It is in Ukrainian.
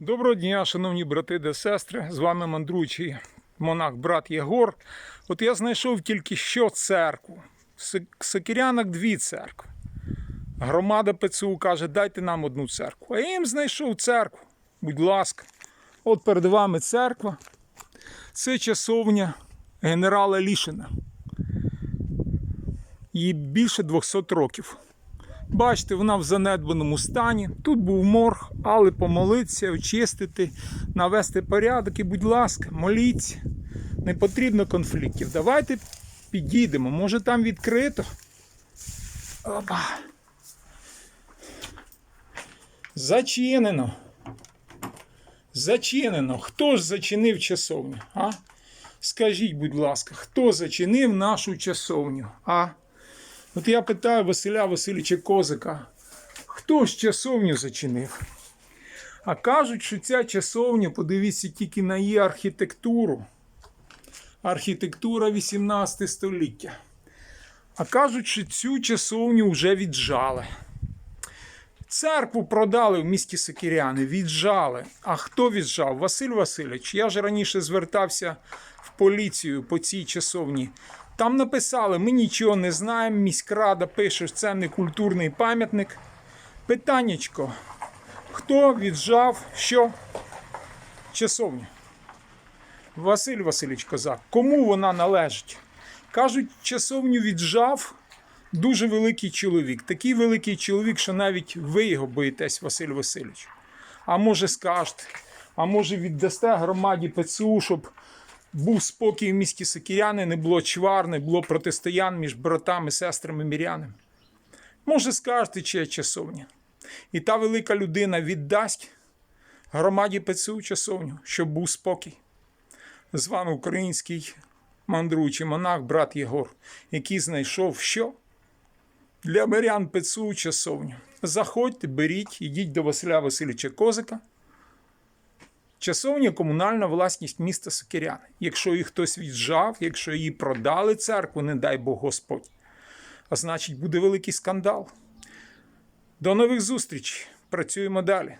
Доброго дня, шановні брати та сестри. З вами мандруючий монах брат Єгор. От я знайшов тільки що церкву. В Сокирянах дві церкви. Громада ПЦУ каже, дайте нам одну церкву. А я їм знайшов церкву. Будь ласка. От перед вами церква. Це часовня генерала Лішина. Їй більше 200 років. Бачите, вона в занедбаному стані. Тут був морг, але помолитися, очистити, навести порядок. І, будь ласка, моліться. Не потрібно конфліктів. Давайте підійдемо. Може там відкрито. Опа. Зачинено. Зачинено. Хто ж зачинив часовню? А? Скажіть, будь ласка, хто зачинив нашу часовню? А? От я питаю Василя Васильовича Козика, хто ж часовню зачинив? А кажуть, що ця часовня, подивіться тільки на її архітектуру. Архітектура 18 століття. А кажуть, що цю часовню вже віджали. Церкву продали в місті Сокиряни, віджали. А хто віджав? Василь Васильович. Я ж раніше звертався в поліцію по цій часовні. Там написали: ми нічого не знаємо. Міськрада пише, що це не культурний пам'ятник. Питаннячко. Хто віджав що? Часовню? Василь Васильович Козак. Кому вона належить? Кажуть, часовню віджав дуже великий чоловік. Такий великий чоловік, що навіть ви його боїтесь, Василь Васильович. А може скажете, а може віддасте громаді ПЦУ, щоб був спокій в місті Сокіряни, не було чвар, не було протистоян між братами, сестрами, мірянами. Може, скажете, чия часовня. І та велика людина віддасть громаді ПЦУ часовню, щоб був спокій. З вами український мандруючий монах, брат Єгор, який знайшов що? Для мирян ПЦУ часовню. Заходьте, беріть, ідіть до Василя Васильовича Козика. Часовня комунальна власність міста Сокиряни. Якщо її хтось віджав, якщо її продали церкву, не дай Бог Господь, а значить буде великий скандал. До нових зустрічей. Працюємо далі.